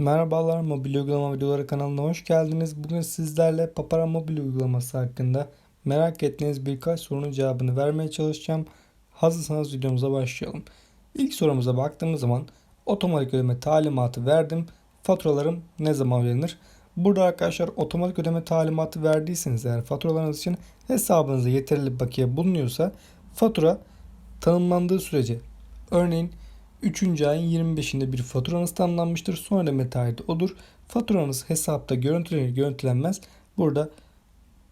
Merhabalar mobil uygulama videoları kanalına hoş geldiniz. Bugün sizlerle Papara mobil uygulaması hakkında merak ettiğiniz birkaç sorunun cevabını vermeye çalışacağım. Hazırsanız videomuza başlayalım. İlk sorumuza baktığımız zaman otomatik ödeme talimatı verdim. Faturalarım ne zaman ödenir? Burada arkadaşlar otomatik ödeme talimatı verdiyseniz eğer faturalarınız için hesabınızda yeterli bakiye bulunuyorsa fatura tanımlandığı sürece örneğin 3. ayın 25'inde bir faturanız tanımlanmıştır. Son ödeme tarihi odur. Faturanız hesapta görüntülenir görüntülenmez burada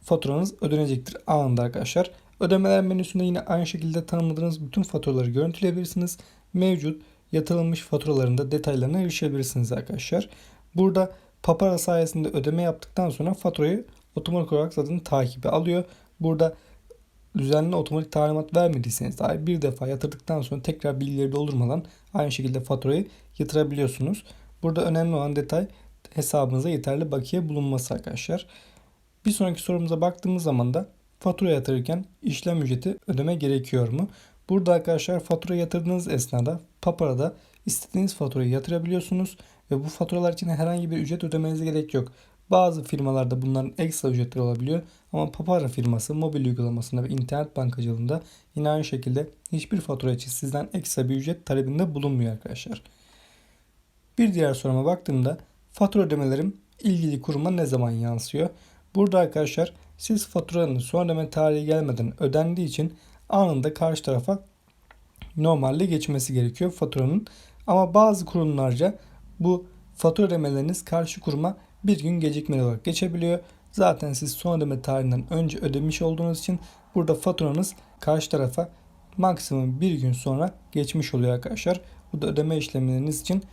faturanız ödenecektir anında arkadaşlar. Ödemeler menüsünde yine aynı şekilde tanımladığınız bütün faturaları görüntüleyebilirsiniz. Mevcut yatırılmış faturaların da detaylarına erişebilirsiniz arkadaşlar. Burada Papara sayesinde ödeme yaptıktan sonra faturayı otomatik olarak zaten takibe alıyor. Burada düzenli otomatik talimat vermediyseniz dahi bir defa yatırdıktan sonra tekrar bilgileri doldurmadan aynı şekilde faturayı yatırabiliyorsunuz. Burada önemli olan detay hesabınıza yeterli bakiye bulunması arkadaşlar. Bir sonraki sorumuza baktığımız zaman da fatura yatırırken işlem ücreti ödeme gerekiyor mu? Burada arkadaşlar fatura yatırdığınız esnada Papara'da istediğiniz faturayı yatırabiliyorsunuz ve bu faturalar için herhangi bir ücret ödemenize gerek yok. Bazı firmalarda bunların ekstra ücretleri olabiliyor ama Papara firması mobil uygulamasında ve internet bankacılığında yine aynı şekilde hiçbir fatura için sizden ekstra bir ücret talebinde bulunmuyor arkadaşlar. Bir diğer soruma baktığımda fatura ödemelerim ilgili kuruma ne zaman yansıyor? Burada arkadaşlar siz faturanın son ödeme tarihi gelmeden ödendiği için anında karşı tarafa normalde geçmesi gerekiyor faturanın. Ama bazı kurumlarca bu fatura ödemeleriniz karşı kuruma bir gün gecikmeli olarak geçebiliyor. Zaten siz son ödeme tarihinden önce ödemiş olduğunuz için burada faturanız karşı tarafa maksimum bir gün sonra geçmiş oluyor arkadaşlar. Bu da ödeme işlemleriniz için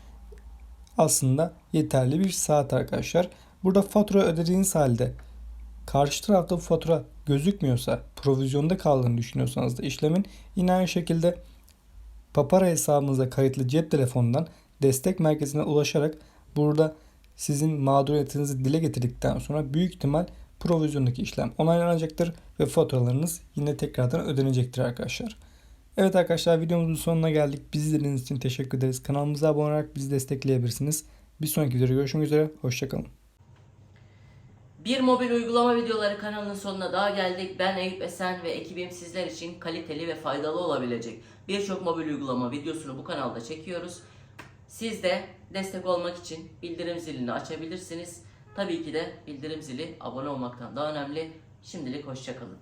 aslında yeterli bir saat arkadaşlar. Burada fatura ödediğiniz halde karşı tarafta bu fatura gözükmüyorsa, provizyonda kaldığını düşünüyorsanız da işlemin yine aynı şekilde Papara hesabınıza kayıtlı cep telefonundan destek merkezine ulaşarak burada sizin mağduriyetinizi dile getirdikten sonra büyük ihtimal provizyondaki işlem onaylanacaktır ve faturalarınız yine tekrardan ödenecektir arkadaşlar. Evet arkadaşlar videomuzun sonuna geldik. Bizi izlediğiniz için teşekkür ederiz. Kanalımıza abone olarak bizi destekleyebilirsiniz. Bir sonraki videoda görüşmek üzere. Hoşçakalın. Bir mobil uygulama videoları kanalının sonuna daha geldik. Ben Eyüp Esen ve ekibim sizler için kaliteli ve faydalı olabilecek birçok mobil uygulama videosunu bu kanalda çekiyoruz. Siz de destek olmak için bildirim zilini açabilirsiniz. Tabii ki de bildirim zili abone olmaktan daha önemli. Şimdilik hoşçakalın.